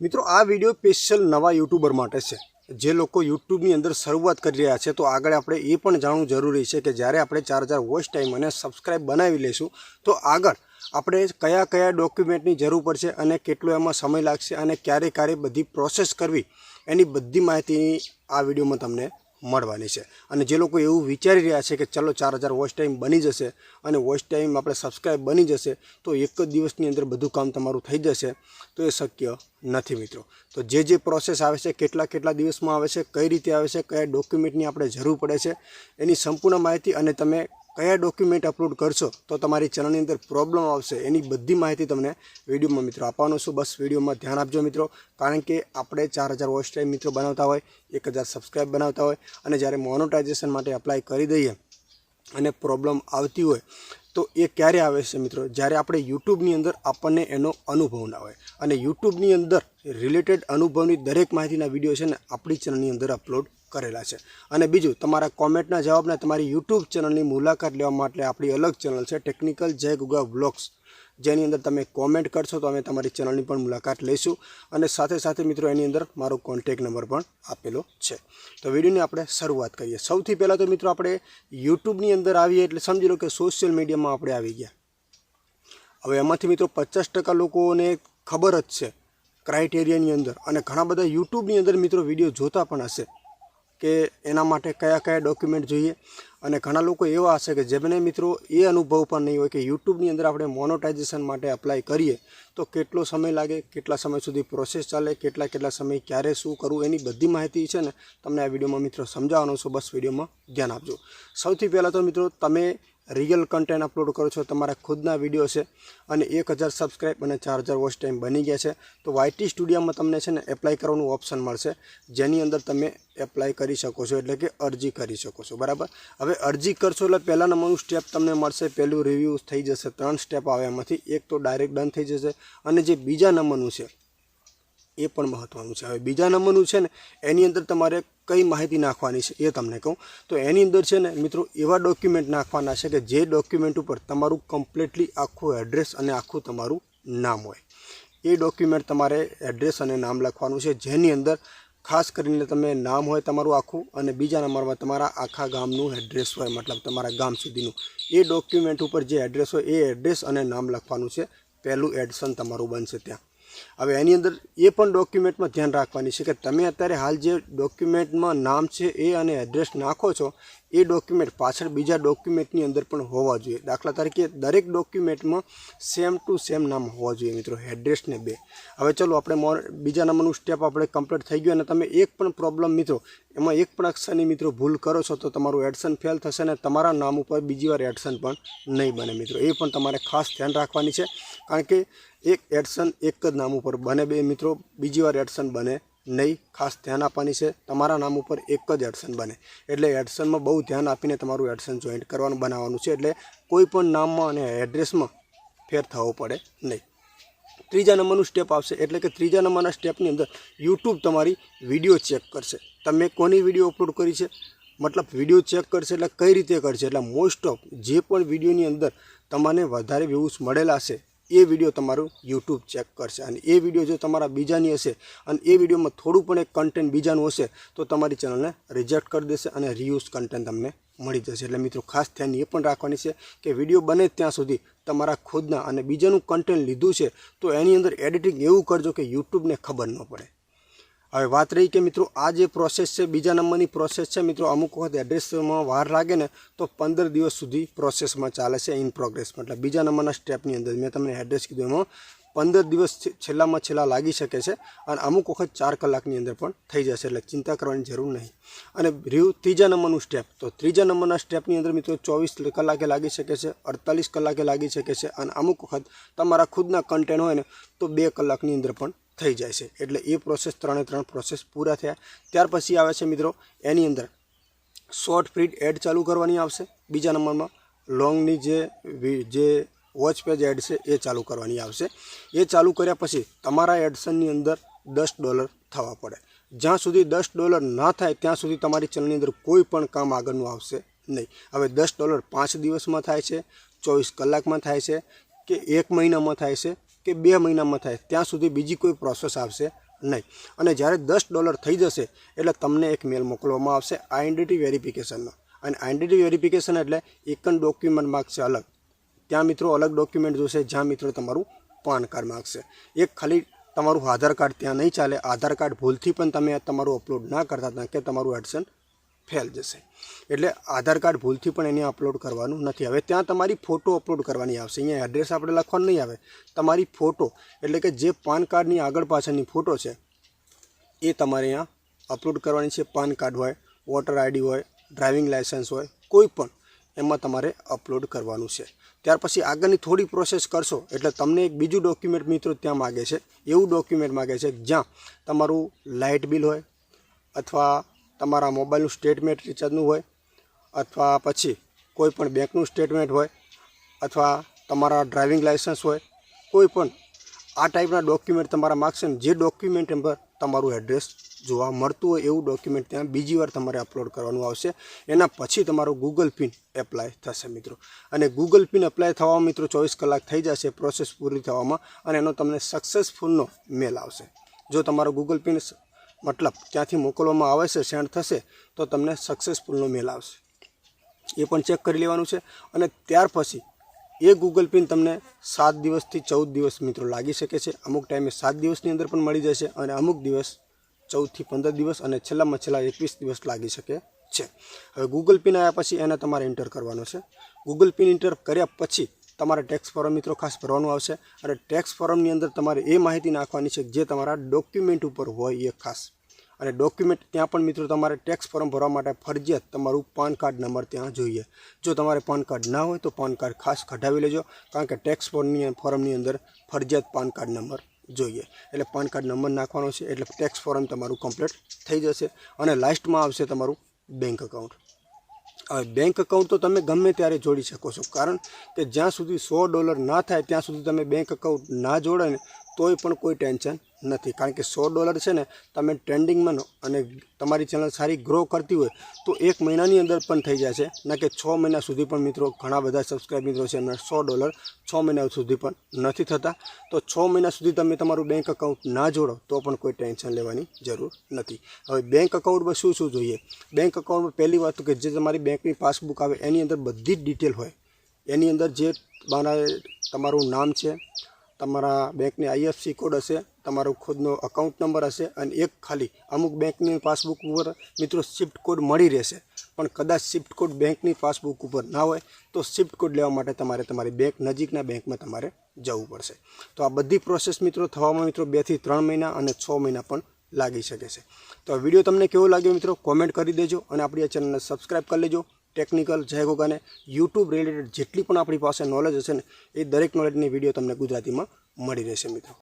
મિત્રો, આ video special નવા યુટ્યુબર માટે છે. જે લોકો યુટ્યુબની અંદર શરૂઆત કરી રહ્યા છે, તો આગળ આપણે એ પણ જાણવું જરૂરી છે કે જ્યારે આપણે ચાર હજાર વોચ ટાઈમ અને સબસ્ક્રાઈબ બનાવી લઈશું, તો આગળ આપણે કયા કયા ડોક્યુમેન્ટની જરૂર પડશે અને કેટલો એમાં સમય લાગશે અને ક્યારે ક્યારે બધી પ્રોસેસ કરવી, એની બધી માહિતીની આ વિડીયોમાં તમને મળવાની છે. અને જે લોકો એવું વિચારી રહ્યા છે કે ચલો ચાર હજાર વોચ ટાઈમ બની જશે અને વોચ ટાઈમ આપણે સબસ્ક્રાઈબ બની જશે, તો એક જ દિવસની અંદર બધું કામ તમારું થઈ જશે. તો એ શક્ય નથી મિત્રો. તો જે જે પ્રોસેસ આવે છે, કેટલા કેટલા દિવસમાં આવે છે, કઈ રીતે આવે છે, કયા ડોક્યુમેન્ટની આપણે જરૂર પડે છે, એની સંપૂર્ણ માહિતી અને તમે કયા ડોક્યુમેન્ટ અપલોડ કરશો તો તમારી ચેનલની અંદર પ્રોબ્લેમ આવશે. એની બધી માહિતી તમને વિડીયોમાં મિત્રો આપવાનું છું. બસ વિડીયોમાં ધ્યાન આપજો મિત્રો. કારણ કે આપણે ચાર હજાર વોચ મિત્રો બનાવતા હોય, એક હજાર સબસ્ક્રાઈબ બનાવતા હોય અને જ્યારે મોનોટાઇઝેશન માટે અપ્લાય કરી દઈએ અને પ્રોબ્લેમ આવતી હોય તો એ ક્યારે આવે છે મિત્રો? જ્યારે આપણે યુટ્યુબની અંદર આપણને એનો અનુભવ ના હોય. અને યુટ્યુબની અંદર રિલેટેડ અનુભવની દરેક માહિતીના વીડિયો છે ને આપણી ચેનલની અંદર અપલોડ કરેલા છે. અને બીજું, તમારા કોમેન્ટના જવાબને તમારી યુટ્યુબ ચેનલની મુલાકાત લેવા માટે આપણી અલગ ચેનલ છે ટેકનિકલ જય ગુગા વ્લોગ્સ જેની અંદર તમે કોમેન્ટ કરશો તો અમે તમારી ચેનલની પણ મુલાકાત લઈશું. અને સાથે સાથે મિત્રો, એની અંદર મારો કોન્ટેક નંબર પણ આપેલો છે. તો વિડીયોની આપણે શરૂઆત કરીએ. સૌથી પહેલાં તો મિત્રો, આપણે યુટ્યુબની અંદર આવીએ એટલે સમજી લો કે સોશિયલ મીડિયામાં આપણે આવી ગયા. હવે એમાંથી મિત્રો, પચાસ ટકા લોકોને ખબર જ છે ક્રાઇટેરિયાની અંદર. અને ઘણા બધા યુટ્યુબની અંદર મિત્રો વીડિયો જોતા પણ હશે. કે એના માટે કયા કયા ડોક્યુમેન્ટ જોઈએ? અને ઘણા લોકો એવા હશે કે જેમને મિત્રો એ અનુભવ પણ નહીં હોય કે યુટ્યુબની અંદર આપણે મોનોટાઇઝેશન માટે અપ્લાય કરીએ, તો કેટલો સમય લાગે, કેટલા સમય સુધી પ્રોસેસ ચાલે, કેટલા કેટલા સમય ક્યારે શું કરવું, એની બધી માહિતી છે ને તમને આ વિડીયોમાં મિત્રો સમજાવવાનો છું. બસ વિડીયોમાં ધ્યાન આપજો. સૌથી પહેલાં તો મિત્રો તમે રિયલ કન્ટેન્ટ અપલોડ કરો છો, તમારા ખુદના વીડિયો છે અને એક હજાર સબસ્ક્રાઈબ અને ચાર હજાર વોચ ટાઈમ બની ગયા છે, તો વાયટી સ્ટુડિયોમાં તમને છે ને એપ્લાય કરવાનું ઓપ્શન મળશે, જેની અંદર તમે એપ્લાય કરી શકો છો, એટલે કે અરજી કરી શકો છો, બરાબર? હવે અરજી કરશો એટલે પહેલાં નંબરનું સ્ટેપ તમને મળશે, પહેલું રિવ્યૂ થઈ જશે, ત્રણ સ્ટેપ આવે એમાંથી, એક તો ડાયરેક્ટ ડન થઈ જશે, અને જે બીજા નંબરનું છે એ પણ મહત્ત્વનું છે. હવે બીજા નંબરનું છે ને, એની અંદર તમારે કઈ માહિતી નાખવાની છે એ તમને કહું. તો એની અંદર છે ને, મિત્રો, એવા ડોક્યુમેન્ટ નાખવાના છે કે જે ડોક્યુમેન્ટ ઉપર તમારું કમ્પ્લીટલી આખું એડ્રેસ અને આખું તમારું નામ હોય. એ ડોક્યુમેન્ટ તમારે એડ્રેસ અને નામ લખવાનું છે. જેની અંદર ખાસ કરીને તમે નામ હોય તમારું આખું અને બીજા નંબરમાં તમારા આખા ગામનું એડ્રેસ હોય, મતલબ તમારા ગામ સુધીનું. એ ડોક્યુમેન્ટ ઉપર જે એડ્રેસ હોય, એ એડ્રેસ અને નામ લખવાનું છે. પહેલું એડસન તમારું બનશે ત્યાં. હવે એની અંદર એ પણ ડોક્યુમેન્ટમાં ધ્યાન રાખવાની છે કે તમે અત્યારે હાલ જે ડોક્યુમેન્ટમાં નામ છે એ અને એડ્રેસ નાખો છો એ ડોક્યુમેન્ટ પાછળ બીજા ડોક્યુમેન્ટની અંદર પણ હોવા જોઈએ. દાખલા તરીકે દરેક ડોક્યુમેન્ટમાં સેમ ટુ સેમ નામ હોવા જોઈએ મિત્રો એડ્રેસને બે. હવે ચલો આપણે બીજા નંબરનું સ્ટેપ આપણે કમ્પ્લીટ થઈ ગયું અને તમે એક પણ પ્રોબ્લેમ મિત્રો, એમાં એક પણ અક્ષરની મિત્રો ભૂલ કરો છો તો તમારું એડસન ફેલ થશે અને તમારા નામ ઉપર બીજી વાર એડસન પણ નહીં બને મિત્રો. એ પણ તમારે ખાસ ધ્યાન રાખવાની છે. કારણ કે એક એડસન એક જ નામ ઉપર બને બે મિત્રો, બીજી વાર એડસન બને નહીં, ખાસ ધ્યાન આપવાની છે. તમારા નામ ઉપર એક જ એડસન બને. એટલે એડસનમાં બહુ ધ્યાન આપીને તમારું એડસન જોઈન્ટ કરવાનું બનાવવાનું છે. એટલે કોઈ પણ નામમાં અને એડ્રેસમાં ફેર થવો પડે નહીં. ત્રીજા નંબરનું સ્ટેપ આવશે. એટલે કે ત્રીજા નંબરના સ્ટેપની અંદર યુટ્યુબ તમારી વીડિયો ચેક કરશે. તમે કોની વીડિયો અપલોડ કરી છે? મતલબ વીડિયો ચેક કરશે એટલે કઈ રીતે કરશે? એટલે મોસ્ટ ઓફ જે પણ વિડીયોની અંદર તમને વધારે વ્યૂઝ મળેલા છે એ વીડિયો તમારું યુટ્યુબ ચેક કરશે. અને એ વીડિયો જો તમારા બીજાની હશે અને એ વિડીયોમાં થોડું પણ એક કન્ટેન્ટ બીજાનું હશે, તો તમારી ચેનલને રિજેક્ટ કરી દેશે અને રિયુઝ કન્ટેન્ટ તમને મળી જશે. એટલે મિત્રો, ખાસ ધ્યાન એ પણ રાખવાની છે કે વીડિયો બને ત્યાં સુધી તમારા ખુદના અને બીજાનું કન્ટેન્ટ લીધું છે, તો એની અંદર એડિટિંગ એવું કરજો કે યુટ્યુબને ખબર ન પડે. હવે વાત રહી કે મિત્રો, આ જે પ્રોસેસ છે, બીજા નંબરની પ્રોસેસ છે, મિત્રો, અમુક વખત એડ્રેસમાં વાર લાગે ને, તો પંદર દિવસ સુધી પ્રોસેસમાં ચાલે છે ઇન પ્રોગ્રેસ મતલબ બીજા નંબરના સ્ટેપની અંદર મેં તમને એડ્રેસ કીધું એમાં, પંદર દિવસ છેલ્લામાં છેલ્લા લાગી શકે છે અને અમુક વખત ચાર કલાકની અંદર પણ થઈ જશે, એટલે ચિંતા કરવાની જરૂર નહીં. અને રહ્યું ત્રીજા નંબરનું સ્ટેપ તો ત્રીજા નંબરના સ્ટેપની અંદર મિત્રો, ચોવીસ કલાકે લાગી શકે છે, અડતાલીસ કલાકે લાગી શકે છે અને અમુક વખત તમારા ખુદના કન્ટેન્ટ હોય ને, તો બે કલાકની અંદર પણ થઈ જાય છે. એટલે એ પ્રોસેસ ત્રણે ત્રણ પ્રોસેસ પૂરા થયા. ત્યાર પછી આવે છે મિત્રો, એની અંદર શોર્ટ ફીડ એડ ચાલુ કરવાની આવશે. બીજા નંબરમાં લોંગની જે જે વોચ પેજ એડ છે, એ ચાલુ કરવાની આવશે. એ ચાલુ કર્યા પછી તમારા એડસનની અંદર દસ ડોલર થવા પડે. જ્યાં સુધી દસ ડોલર ના થાય, ત્યાં સુધી તમારી ચેનલની અંદર કોઈ પણ કામ આગળનું આવશે નહીં. હવે દસ ડોલર પાંચ દિવસમાં થાય છે, ચોવીસ કલાકમાં થાય છે, કે એક મહિનામાં થાય છે કે બે મહિનામાં થાય, ત્યાં સુધી બીજી કોઈ પ્રોસેસ આવશે નહીં. અને જ્યારે દસ ડોલર થઈ જશે, એટલે તમને એક મેલ મોકલવામાં આવશે આઈડેન્ટિટી વેરિફિકેશનનો અને આઈડેન્ટિટી વેરિફિકેશન એટલે એક જ ડોક્યુમેન્ટ માગશે અલગ. ત્યાં મિત્રો અલગ ડોક્યુમેન્ટ જોશે, જ્યાં મિત્રો તમારું પાન કાર્ડ માગશે. એક ખાલી તમારું આધાર કાર્ડ ત્યાં નહીં ચાલે. આધાર કાર્ડ ભૂલથી પણ તમે તમારું અપલોડ ના કરતા ત્યાં કે તમારું એડસન ફેલ જશે. એટલે આધાર કાર્ડ ભૂલથી પણ એને અપલોડ કરવાનું નથી હવે ત્યાં તમારી ફોટો અપલોડ કરવાની આવશે. અહીંયા એડ્રેસ આપણે લખવાનું નહીં આવે. તમારી ફોટો, એટલે કે જે પાન કાર્ડની આગળ પાછળની ફોટો છે, એ તમારે અહીંયા અપલોડ કરવાની છે. પાન કાર્ડ હોય, વોટર આઈડી હોય, ડ્રાઇવિંગ લાઇસન્સ હોય, કોઈ પણ એમાં તમારે અપલોડ કરવાનું છે. ત્યાર પછી આગળની થોડી પ્રોસેસ કરશો, એટલે તમને એક બીજું ડોક્યુમેન્ટ મિત્રો ત્યાં માગે છે. એવું ડોક્યુમેન્ટ માગે છે જ્યાં તમારું લાઇટ બિલ હોય, અથવા તમારા મોબાઈલનું સ્ટેટમેન્ટ રિચાર્જનું હોય અથવા પછી કોઈ પણ બેંકનું સ્ટેટમેન્ટ હોય અથવા તમારા ડ્રાઇવિંગ લાઇસન્સ હોય, કોઈ પણ, આ ટાઈપના ડોક્યુમેન્ટ તમારા માગશે જે ડોક્યુમેન્ટ પર તમારું એડ્રેસ જોવા મળતું હોય એવું ડોક્યુમેન્ટ ત્યાં બીજી વાર તમારે અપલોડ કરવાનું આવશે. એના પછી તમારો ગૂગલ પિન એપ્લાય થશે મિત્રો. અને ગૂગલ પિન એપ્લાય થવામાં મિત્રો ચોવીસ કલાક થઈ જશે, પ્રોસેસ પૂરી થવામાં, અને એનો તમને સક્સેસફુલનો મેલ આવશે. જો તમારો ગૂગલ પિન મતલબ ત્યાંથી મોકલવામાં આવે છે સેન્ડ થશે, તો તમને સક્સેસફુલનો મેલ આવશે. એ પણ ચેક કરી લેવાનું છે અને ત્યાર પછી એ ગૂગલ પિન તમને સાત દિવસથી ચૌદ દિવસ મિત્રો લાગી શકે છે. અમુક ટાઈમે સાત દિવસની અંદર પણ મળી જશે અને અમુક દિવસ ચૌદથી પંદર દિવસ અને છેલ્લામાં છેલ્લા એકવીસ દિવસ લાગી શકે છે. હવે ગૂગલ પિન આવ્યા પછી એને તમારે એન્ટર કરવાનો છે. ગૂગલ પિન એન્ટર કર્યા પછી તમારે ટેક્સ ફોર્મ મિત્રો ખાસ ભરવાનું આવશે. અને ટેક્સ ફોર્મની અંદર તમારે એ માહિતી નાખવાની છે જે તમારા ડોક્યુમેન્ટ ઉપર હોય એ ખાસ. અને ડોક્યુમેન્ટ ત્યાં પણ મિત્રો તમારે ટેક્સ ફોર્મ ભરવા માટે ફરજિયાત તમારું પાન કાર્ડ નંબર ત્યાં જોઈએ. જો તમારે પાન કાર્ડ ના હોય તો પાન કાર્ડ ખાસ કઢાવી લેજો. કારણ કે ટેક્સ ફોર્મની ફોર્મની અંદર ફરજિયાત પાન કાર્ડ નંબર જોઈએ. એટલે પાન કાર્ડ નંબર નાખવાનો છે એટલે ટેક્સ ફોર્મ તમારું કમ્પ્લીટ થઈ જશે. અને લાસ્ટમાં આવશે તમારું બેંક એકાઉન્ટ બેંક એકાઉન્ટ તો તમે ગમે ત્યારે જોડી શકો છો. કારણ કે જ્યાં સુધી સો ડોલર ના થાય, ત્યાં સુધી તમે બેંક એકાઉન્ટ ના જોડે ને તોય પણ કોઈ ટેન્શન નથી. કારણ કે સો ડોલર છે ને તમે ટ્રેન્ડિંગમાં અને તમારી ચેનલ સારી ગ્રો કરતી હોય તો એક મહિનાની અંદર પણ થઈ જાય છે. ના કે છ મહિના સુધી પણ મિત્રો ઘણા બધા સબસ્ક્રાઈબ મિત્રો છે એમના સો ડોલર છ મહિના સુધી પણ નથી થતા. તો છ મહિના સુધી તમે તમારું બેંક અકાઉન્ટ ના જોડો તો પણ કોઈ ટેન્શન લેવાની જરૂર નથી. હવે બેંક અકાઉન્ટમાં શું શું જોઈએ? બેંક અકાઉન્ટમાં પહેલી વાત કે જે તમારી બેંકની પાસબુક આવે એની અંદર બધી જ ડિટેલ હોય. એની અંદર જે મારા તમારું નામ છે તમારા બેંકની આઈએફસી કોડ હશે, તમારો ખુદનો અકાઉન્ટ નંબર હશે અને એક ખાલી અમુક બેંકની પાસબુક ઉપર મિત્રો શિફ્ટ કોડ મળી રહેશે. પણ કદાચ શિફ્ટ કોડ બેંકની પાસબુક ઉપર ના હોય, તો શિફ્ટ કોડ લેવા માટે તમારે તમારી બેંક નજીકના બેંકમાં તમારે જવું પડશે. તો આ બધી પ્રોસેસ મિત્રો થવામાં મિત્રો બેથી ત્રણ મહિના અને છ મહિના પણ લાગી શકે છે. તો વીડિયો તમને કેવો લાગ્યો મિત્રો? કોમેન્ટ કરી દેજો અને આપણી આ ચેનલને સબસ્ક્રાઈબ કરી લેજો. ટેકનિકલ જય ગોગાને યુટ્યુબ રિલેટેડ જેટલી પણ આપણી પાસે નોલેજ હશે ને, એ દરેક નોલેજની વીડિયો તમને ગુજરાતીમાં મળી રહેશે મિત્રો.